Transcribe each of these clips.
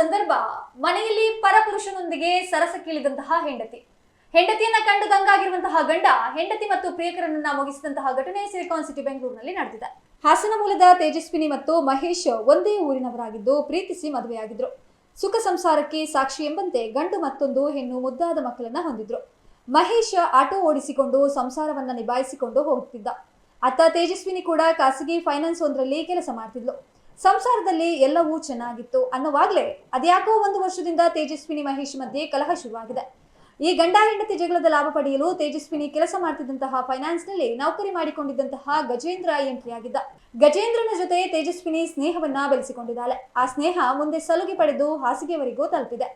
ಸಂದರ್ಭ, ಮನೆಯಲ್ಲಿ ಪರಪುರುಷನೊಂದಿಗೆ ಸರಸಕ್ಕಿಳಿದಂತಹ ಹೆಂಡತಿ. ಹೆಂಡತಿಯನ್ನ ಕಂಡು ದಂಗಾಗಿರುವಂತಹ ಗಂಡ, ಹೆಂಡತಿ ಮತ್ತು ಪ್ರಿಯಕರನ್ನ ಮುಗಿಸಿದಂತಹ ಘಟನೆ ಸಿಲಿಕಾನ್ ಸಿಟಿ ಬೆಂಗಳೂರಿನಲ್ಲಿ ನಡೆದಿದೆ. ಹಾಸನ ಮೂಲದ ತೇಜಸ್ವಿನಿ ಮತ್ತು ಮಹೇಶ್ ಒಂದೇ ಊರಿನವರಾಗಿದ್ದು ಪ್ರೀತಿಸಿ ಮದುವೆಯಾಗಿದ್ರು. ಸುಖ ಸಂಸಾರಕ್ಕೆ ಸಾಕ್ಷಿ ಎಂಬಂತೆ ಗಂಡು ಮತ್ತೊಂದು ಹೆಣ್ಣು ಮುದ್ದಾದ ಮಕ್ಕಳನ್ನ ಹೊಂದಿದ್ರು. ಮಹೇಶ್ ಆಟೋ ಓಡಿಸಿಕೊಂಡು ಸಂಸಾರವನ್ನ ನಿಭಾಯಿಸಿಕೊಂಡು ಹೋಗುತ್ತಿದ್ದ ಅತ್ತ ತೇಜಸ್ವಿನಿ ಕೂಡ ಖಾಸಗಿ ಫೈನಾನ್ಸ್ ಒಂದರಲ್ಲಿ ಕೆಲಸ ಮಾಡ್ತಿದ್ಲು. ಸಂಸಾರದಲ್ಲಿ ಎಲ್ಲವೂ ಚೆನ್ನಾಗಿತ್ತು ಅನ್ನೋವಾಗ್ಲೇ ಅದ್ಯಾಕೋ ಒಂದು ವರ್ಷದಿಂದ ತೇಜಸ್ವಿನಿ ಮಹೇಶ್ ಮಧ್ಯೆ ಕಲಹ ಶುರುವಾಗಿದೆ. ಈ ಗಂಡ ಹೆಂಡತಿ ಜಗಳದ ಲಾಭ ಪಡೆಯಲು ತೇಜಸ್ವಿನಿ ಕೆಲಸ ಮಾಡ್ತಿದ್ದಂತಹ ಫೈನಾನ್ಸ್ನಲ್ಲಿ ನೌಕರಿ ಮಾಡಿಕೊಂಡಿದ್ದಂತಹ ಗಜೇಂದ್ರ ಎಂಟ್ರಿ ಆಗಿದ್ದ. ಗಜೇಂದ್ರನ ಜೊತೆ ತೇಜಸ್ವಿನಿ ಸ್ನೇಹವನ್ನ ಬೆಳೆಸಿಕೊಂಡಿದ್ದಾಳೆ. ಆ ಸ್ನೇಹ ಮುಂದೆ ಸಲುಗೆ ಪಡೆದು ಹಾಸಿಗೆವರೆಗೂ ತಲುಪಿದೆ.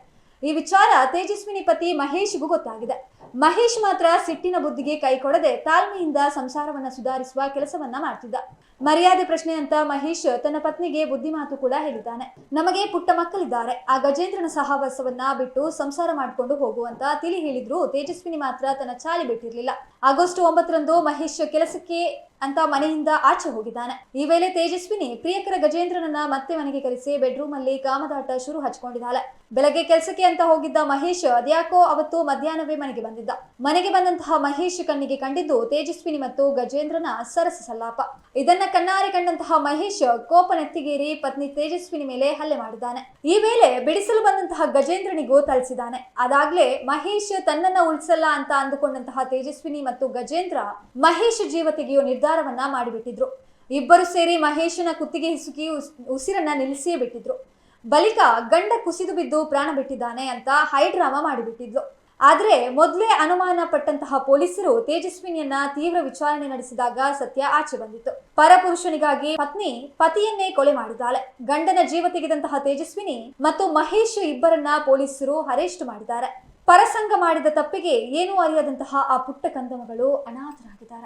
ಈ ವಿಚಾರ ತೇಜಸ್ವಿನಿ ಪತಿ ಮಹೇಶ್ಗೂ ಗೊತ್ತಾಗಿದೆ. ಮಹೇಶ್ ಮಾತ್ರ ಸಿಟ್ಟಿನ ಬುದ್ಧಿಗೆ ಕೈ ಕೊಡದೆ ತಾಳ್ಮೆಯಿಂದ ಸಂಸಾರವನ್ನ ಸುಧಾರಿಸುವ ಕೆಲಸವನ್ನ ಮಾಡ್ತಿದ್ದ. ಮರ್ಯಾದೆ ಪ್ರಶ್ನೆ ಅಂತ ಮಹೇಶ್ ತನ್ನ ಪತ್ನಿಗೆ ಬುದ್ಧಿ ಮಾತು ಕೂಡ ಹೇಳಿದ್ದಾನೆ. ನಮಗೆ ಪುಟ್ಟ ಮಕ್ಕಳಿದ್ದಾರೆ. ಆ ಗಜೇಂದ್ರನ ಸಹವಾಸವನ್ನ ಬಿಟ್ಟು ಸಂಸಾರ ಮಾಡಿಕೊಂಡು ಹೋಗುವಂತ ತಿಳಿ ಹೇಳಿದ್ರು ತೇಜಸ್ವಿನಿ ಮಾತ್ರ ತನ್ನ ಚಾಲಿ ಬಿಟ್ಟಿರಲಿಲ್ಲ. ಆಗಸ್ಟ್ ಒಂಬತ್ತರಂದು ಮಹೇಶ್ ಕೆಲಸಕ್ಕೆ ಅಂತ ಮನೆಯಿಂದ ಆಚೆ ಹೋಗಿದ್ದಾನೆ. ಈ ವೇಳೆ ತೇಜಸ್ವಿನಿ ಪ್ರಿಯಕರ ಗಜೇಂದ್ರನನ್ನ ಮತ್ತೆ ಮನೆಗೆ ಕರೆಸಿ ಬೆಡ್ರೂಮ್ ಅಲ್ಲಿ ಕಾಮದಾಟ ಶುರು ಹಚ್ಕೊಂಡಿದ್ದಾಳೆ. ಬೆಳಗ್ಗೆ ಕೆಲಸಕ್ಕೆ ಅಂತ ಹೋಗಿದ್ದ ಮಹೇಶ್ ಅದ್ಯಾಕೋ ಅವತ್ತು ಮಧ್ಯಾಹ್ನವೇ ಮನೆಗೆ ಬಂದಿದ್ದ. ಮನೆಗೆ ಬಂದಂತಹ ಮಹೇಶ್ ಕಣ್ಣಿಗೆ ಕಂಡಿದ್ದು ತೇಜಸ್ವಿನಿ ಮತ್ತು ಗಜೇಂದ್ರನ ಸರಸ ಸಲ್ಲಾಪ. ಇದನ್ನ ಕಣ್ಣಾರೆ ಕಂಡಂತಹ ಮಹೇಶ್ ಕೋಪ ನೆತ್ತಿಗೇರಿ ಪತ್ನಿ ತೇಜಸ್ವಿನಿ ಮೇಲೆ ಹಲ್ಲೆ ಮಾಡಿದ್ದಾನೆ. ಈ ವೇಳೆ ಬಿಡಿಸಲು ಬಂದಂತಹ ಗಜೇಂದ್ರನಿಗೂ ಥಳಿಸಿದ್ದಾನೆ ಅದಾಗ್ಲೇ ಮಹೇಶ್ ತನ್ನನ್ನ ಉಳಿಸಲ್ಲ ಅಂತ ಅಂದುಕೊಂಡಂತಹ ತೇಜಸ್ವಿನಿ ಮತ್ತು ಗಜೇಂದ್ರ ಮಹೇಶ್ ಜೀವ ತೆಗೆಯುವ ನಿರ್ಧಾರವನ್ನ ಮಾಡಿಬಿಟ್ಟಿದ್ರು. ಇಬ್ಬರು ಸೇರಿ ಮಹೇಶನ ಕುತ್ತಿಗೆ ಹಿಸುಕಿ ಉಸಿರನ್ನ ನಿಲ್ಲಿಸಿಯೇ ಬಿಟ್ಟಿದ್ರು. ಬಳಿಕ ಗಂಡ ಕುಸಿದು ಬಿದ್ದು ಪ್ರಾಣ ಬಿಟ್ಟಿದ್ದಾನೆ ಅಂತ ಹೈಡ್ರಾಮಾ ಮಾಡಿಬಿಟ್ಟಿದ್ರು ಆದ್ರೆ ಮೊದಲೇ ಅನುಮಾನ ಪಟ್ಟಂತಹ ಪೊಲೀಸರು ತೇಜಸ್ವಿನಿಯನ್ನ ತೀವ್ರ ವಿಚಾರಣೆ ನಡೆಸಿದಾಗ ಸತ್ಯ ಆಚೆ ಬಂದಿತ್ತು. ಪರಪುರುಷನಿಗಾಗಿ ಪತ್ನಿ ಪತಿಯನ್ನೇ ಕೊಲೆ ಮಾಡಿದ್ದಾಳೆ. ಗಂಡನ ಜೀವ ತೆಗೆದಂತಹ ತೇಜಸ್ವಿನಿ ಮತ್ತು ಮಹೇಶ್ ಇಬ್ಬರನ್ನ ಪೊಲೀಸರು ಅರೆಸ್ಟ್ ಮಾಡಿದ್ದಾರೆ. ಪರಸಂಗ ಮಾಡಿದ ತಪ್ಪಿಗೆ ಏನೂ ಅರಿಯದಂತಹ ಆ ಪುಟ್ಟ ಕಂದಮಗಳು ಅನಾಥರಾಗಿದ್ದಾರೆ.